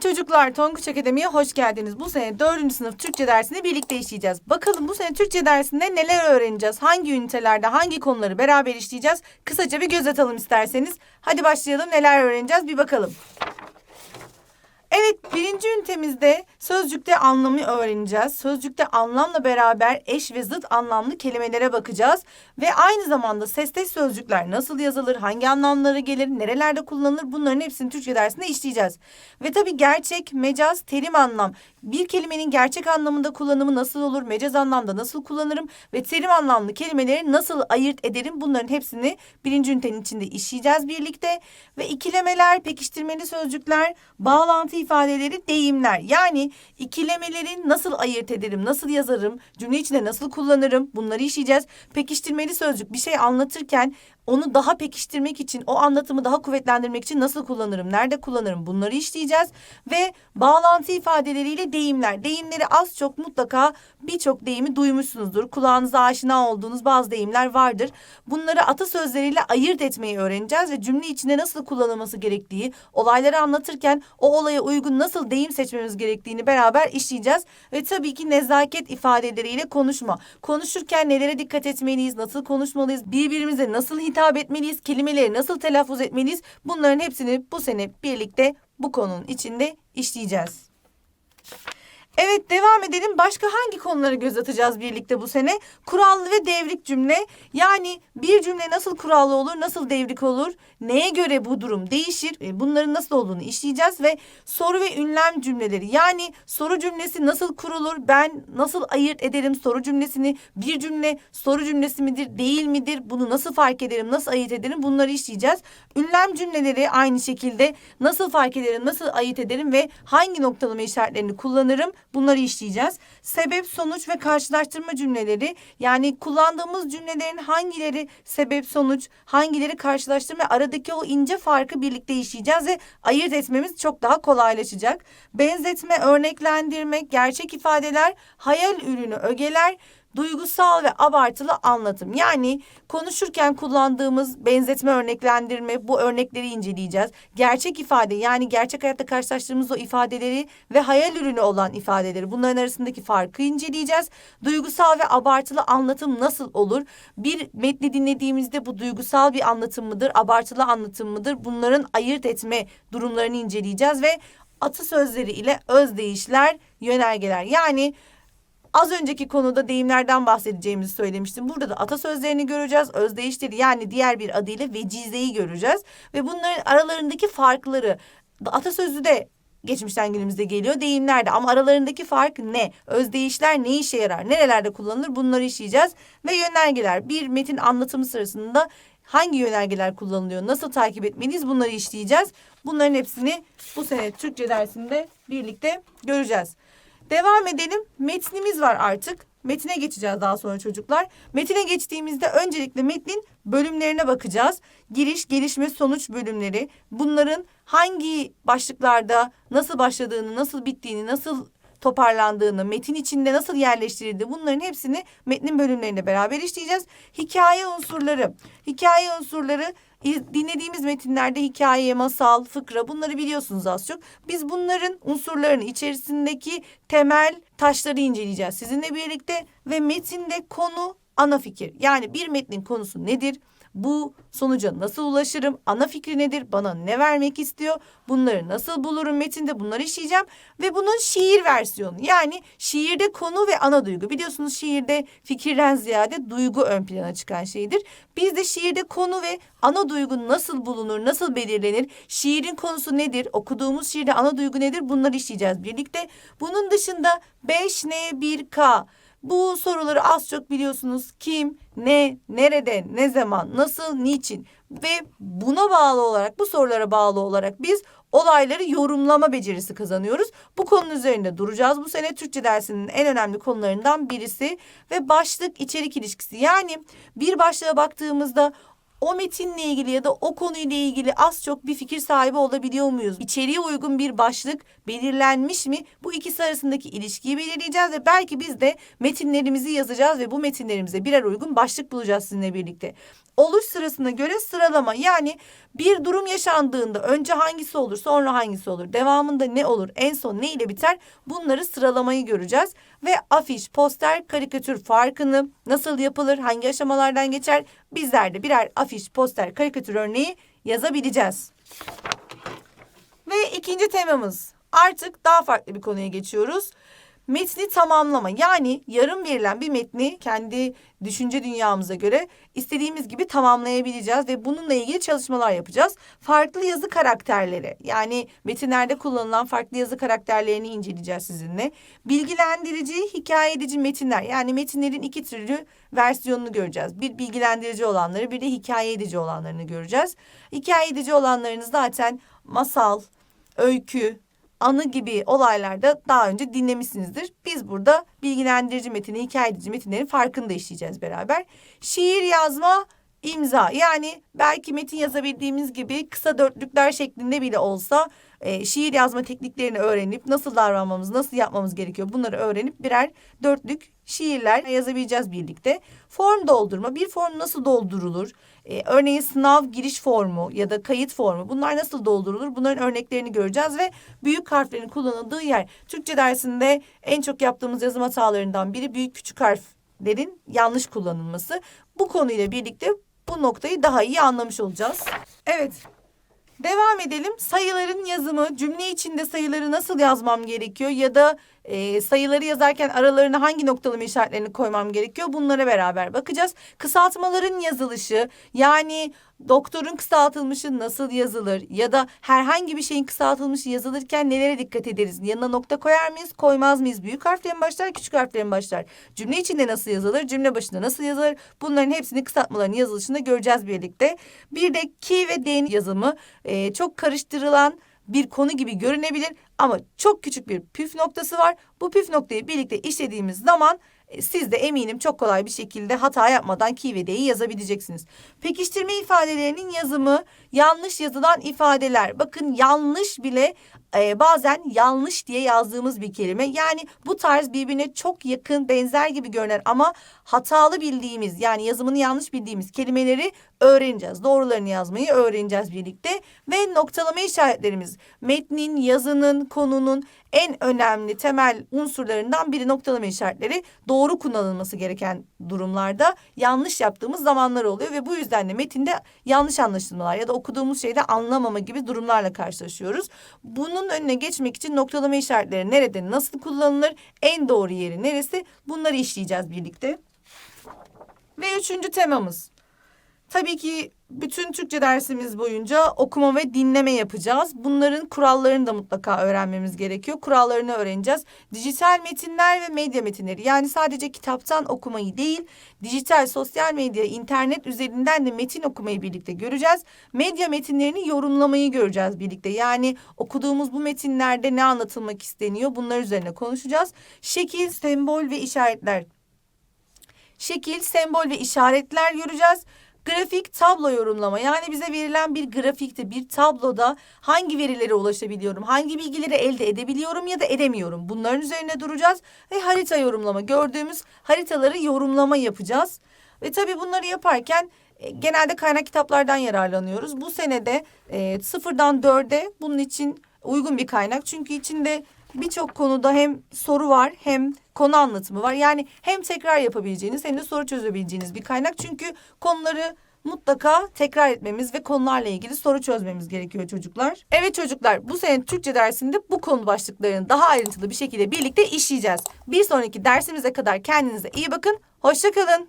Çocuklar Tonguç Akademi'ye hoş geldiniz. Bu sene 4. sınıf Türkçe dersini birlikte işleyeceğiz. Bakalım bu sene Türkçe dersinde neler öğreneceğiz? Hangi ünitelerde hangi konuları beraber işleyeceğiz? Kısaca bir göz atalım isterseniz. Hadi başlayalım neler öğreneceğiz bir bakalım. Evet birinci ünitemizde sözcükte anlamı öğreneceğiz. Sözcükte anlamla beraber eş ve zıt anlamlı kelimelere bakacağız. Ve aynı zamanda sesteş sözcükler nasıl yazılır, hangi anlamları gelir, nerelerde kullanılır bunların hepsini Türkçe dersinde işleyeceğiz. Ve tabii gerçek, mecaz, terim anlam. Bir kelimenin gerçek anlamında kullanımı nasıl olur, mecaz anlamda nasıl kullanırım ve terim anlamlı kelimeleri nasıl ayırt ederim bunların hepsini birinci ünitenin içinde işleyeceğiz birlikte. Ve ikilemeler, pekiştirmeli sözcükler, bağlantı ifadeleri, deyimler. Yani ikilemeleri nasıl ayırt ederim, nasıl yazarım, cümle içinde nasıl kullanırım bunları işleyeceğiz. Pekiştirmeli sözcük bir şey anlatırken onu daha pekiştirmek için, o anlatımı daha kuvvetlendirmek için nasıl kullanırım, nerede kullanırım bunları işleyeceğiz. Ve bağlantı ifadeleriyle deyimler. Deyimleri az çok mutlaka birçok deyimi duymuşsunuzdur. Kulağınıza aşina olduğunuz bazı deyimler vardır. Bunları atasözleriyle ayırt etmeyi öğreneceğiz ve cümle içinde nasıl kullanılması gerektiği, olayları anlatırken o olaya uygun nasıl deyim seçmemiz gerektiğini beraber işleyeceğiz. Ve tabii ki nezaket ifadeleriyle konuşma. Konuşurken nelere dikkat etmeliyiz, nasıl konuşmalıyız, birbirimize nasıl hitap etmeliyiz, kelimeleri nasıl telaffuz etmeliyiz bunların hepsini bu sene birlikte bu konunun içinde işleyeceğiz. Evet devam edelim. Başka hangi konulara göz atacağız birlikte bu sene? Kurallı ve devrik cümle. Yani bir cümle nasıl kurallı olur, nasıl devrik olur? Neye göre bu durum değişir? E, Bunların nasıl olduğunu işleyeceğiz ve soru ve ünlem cümleleri. Yani soru cümlesi nasıl kurulur? Ben nasıl ayırt ederim soru cümlesini? Bir cümle soru cümlesi midir, değil midir? Bunu nasıl fark ederim, nasıl ayırt ederim? Bunları işleyeceğiz. Ünlem cümleleri aynı şekilde nasıl fark ederim, nasıl ayırt ederim ve hangi noktalama işaretlerini kullanırım? Bunları işleyeceğiz. Sebep, sonuç ve karşılaştırma cümleleri yani kullandığımız cümlelerin hangileri sebep, sonuç, hangileri karşılaştırma aradaki o ince farkı birlikte işleyeceğiz ve ayırt etmemiz çok daha kolaylaşacak. Benzetme, örneklendirme, gerçek ifadeler, hayal ürünü, ögeler, duygusal ve abartılı anlatım. Yani konuşurken kullandığımız benzetme örneklendirme bu örnekleri inceleyeceğiz. Gerçek ifade yani gerçek hayatta karşılaştığımız o ifadeleri ve hayal ürünü olan ifadeleri bunların arasındaki farkı inceleyeceğiz. Duygusal ve abartılı anlatım nasıl olur? Bir metni dinlediğimizde bu duygusal bir anlatım mıdır, abartılı anlatım mıdır? Bunların ayırt etme durumlarını inceleyeceğiz ve atasözleri ile özdeyişler, yönergeler. Yani Az önceki konuda deyimlerden bahsedeceğimizi söylemiştim. Burada da atasözlerini göreceğiz. Özdeyişleri yani diğer bir adıyla vecizeyi göreceğiz. Ve bunların aralarındaki farkları atasözü de geçmişten günümüzde geliyor. Deyimlerde ama aralarındaki fark ne? Özdeyişler ne işe yarar? Nerelerde kullanılır? Bunları işleyeceğiz. Ve yönergeler bir metin anlatımı sırasında hangi yönergeler kullanılıyor? Nasıl takip etmeliyiz? Bunları işleyeceğiz. Bunların hepsini bu sene Türkçe dersinde birlikte göreceğiz. Devam edelim. Metnimiz var artık. Metine geçeceğiz daha sonra çocuklar. Metine geçtiğimizde öncelikle metnin bölümlerine bakacağız. Giriş, gelişme, sonuç bölümleri. Bunların hangi başlıklarda nasıl başladığını, nasıl bittiğini, nasıl toparlandığını, metin içinde nasıl yerleştirildiği bunların hepsini metnin bölümlerinde beraber işleyeceğiz. Hikaye unsurları. Hikaye unsurları dinlediğimiz metinlerde hikaye, masal, fıkra bunları biliyorsunuz az çok. Biz bunların unsurlarını içerisindeki temel taşları inceleyeceğiz sizinle birlikte ve metinde konu ana fikir. Yani bir metnin konusu nedir? Bu sonuca nasıl ulaşırım? Ana fikri nedir? Bana ne vermek istiyor? Bunları nasıl bulurum metinde? Bunları işleyeceğim. Ve bunun şiir versiyonu. Yani şiirde konu ve ana duygu. Biliyorsunuz şiirde fikirden ziyade duygu ön plana çıkan şeydir. Biz de şiirde konu ve ana duygu nasıl bulunur? Nasıl belirlenir? Şiirin konusu nedir? Okuduğumuz şiirde ana duygu nedir? Bunları işleyeceğiz birlikte. Bunun dışında 5N1K bu soruları az çok biliyorsunuz. Kim, ne, nerede, ne zaman, nasıl, niçin ve buna bağlı olarak bu sorulara bağlı olarak biz olayları yorumlama becerisi kazanıyoruz. Bu konunun üzerinde duracağız. Bu sene Türkçe dersinin en önemli konularından birisi ve başlık içerik ilişkisi. Yani bir başlığa baktığımızda o metinle ilgili ya da o konuyla ilgili az çok bir fikir sahibi olabiliyor muyuz? İçeriye uygun bir başlık belirlenmiş mi? Bu ikisi arasındaki ilişkiyi belirleyeceğiz ve belki biz de metinlerimizi yazacağız ve bu metinlerimize birer uygun başlık bulacağız sizinle birlikte. Oluş sırasına göre sıralama. Yani bir durum yaşandığında önce hangisi olur, sonra hangisi olur, devamında ne olur, en son ne ile biter bunları sıralamayı göreceğiz. Ve afiş, poster, karikatür farkını nasıl yapılır, hangi aşamalardan geçer bizler de birer afiş, poster, karikatür örneği yazabileceğiz. Ve ikinci temamız artık daha farklı bir konuya geçiyoruz. Metni tamamlama yani yarım verilen bir metni kendi düşünce dünyamıza göre istediğimiz gibi tamamlayabileceğiz ve bununla ilgili çalışmalar yapacağız. Farklı yazı karakterleri yani metinlerde kullanılan farklı yazı karakterlerini inceleyeceğiz sizinle. Bilgilendirici, hikaye edici metinler yani metinlerin iki türlü versiyonunu göreceğiz. Bir bilgilendirici olanları bir de hikaye edici olanlarını göreceğiz. Hikaye edici olanlarını zaten masal, öykü, anı gibi olaylarda daha önce dinlemişsinizdir. Biz burada bilgilendirici metini, hikaye edici metinlerin farkını da işleyeceğiz beraber. Şiir yazma, imza yani belki metin yazabildiğimiz gibi kısa dörtlükler şeklinde bile olsa e, şiir yazma tekniklerini öğrenip nasıl davranmamız, nasıl yapmamız gerekiyor bunları öğrenip birer dörtlük şiirler yazabileceğiz birlikte. Form doldurma, bir form nasıl doldurulur? E, örneğin sınav giriş formu ya da kayıt formu bunlar nasıl doldurulur? Bunların örneklerini göreceğiz ve büyük harflerin kullanıldığı yer. Türkçe dersinde en çok yaptığımız yazım hatalarından biri büyük küçük harflerin yanlış kullanılması. Bu konuyla birlikte bu noktayı daha iyi anlamış olacağız. Evet. Devam edelim. Sayıların yazımı, cümle içinde sayıları nasıl yazmam gerekiyor ya da e, sayıları yazarken aralarına hangi noktalama işaretlerini koymam gerekiyor bunlara beraber bakacağız. Kısaltmaların yazılışı yani doktorun kısaltılmışı nasıl yazılır ya da herhangi bir şeyin kısaltılmışı yazılırken nelere dikkat ederiz? Yanına nokta koyar mıyız, koymaz mıyız? Büyük harflerin başlar, küçük harflerin başlar. Cümle içinde nasıl yazılır, cümle başında nasıl yazılır? Bunların hepsini kısaltmaların yazılışında göreceğiz birlikte. Bir de ki ve d'nin yazımı e, çok karıştırılan bir konu gibi görünebilir ama çok küçük bir püf noktası var. Bu püf noktayı birlikte işlediğimiz zaman siz de eminim çok kolay bir şekilde hata yapmadan ki ve d'yi yazabileceksiniz. Pekiştirme ifadelerinin yazımı yanlış yazılan ifadeler. Bakın yanlış bile e, bazen yanlış diye yazdığımız bir kelime. Yani bu tarz birbirine çok yakın benzer gibi görünen ama hatalı bildiğimiz yani yazımını yanlış bildiğimiz kelimeleri öğreneceğiz. Doğrularını yazmayı öğreneceğiz birlikte. Ve noktalama işaretlerimiz metnin, yazının, konunun en önemli temel unsurlarından biri noktalama işaretleri. Doğru kullanılması gereken durumlarda yanlış yaptığımız zamanlar oluyor ve bu yüzden de metinde yanlış anlaşılmalar ya da okuduğumuz şeyde anlamama gibi durumlarla karşılaşıyoruz. Bunun önüne geçmek için noktalama işaretleri nerede, nasıl kullanılır, en doğru yeri neresi bunları işleyeceğiz birlikte. Ve üçüncü temamız. Tabii ki bütün Türkçe dersimiz boyunca okuma ve dinleme yapacağız. Bunların kurallarını da mutlaka öğrenmemiz gerekiyor. Kurallarını öğreneceğiz. Dijital metinler ve medya metinleri yani sadece kitaptan okumayı değil, dijital, sosyal medya, internet üzerinden de metin okumayı birlikte göreceğiz. Medya metinlerini yorumlamayı göreceğiz birlikte. Yani okuduğumuz bu metinlerde ne anlatılmak isteniyor bunlar üzerine konuşacağız. Şekil, sembol ve işaretler. Şekil, sembol ve işaretler göreceğiz. Grafik tablo yorumlama yani bize verilen bir grafikte bir tabloda hangi verilere ulaşabiliyorum, hangi bilgileri elde edebiliyorum ya da edemiyorum. Bunların üzerine duracağız ve harita yorumlama gördüğümüz haritaları yorumlama yapacağız. Ve tabii bunları yaparken e, genelde kaynak kitaplardan yararlanıyoruz. Bu senede e, sıfırdan dörde bunun için uygun bir kaynak çünkü içinde birçok konuda hem soru var hem konu anlatımı var. Yani hem tekrar yapabileceğiniz hem de soru çözebileceğiniz bir kaynak. Çünkü konuları mutlaka tekrar etmemiz ve konularla ilgili soru çözmemiz gerekiyor çocuklar. Evet çocuklar bu sene Türkçe dersinde bu konu başlıklarını daha ayrıntılı bir şekilde birlikte işleyeceğiz. Bir sonraki dersimize kadar kendinize iyi bakın. Hoşçakalın.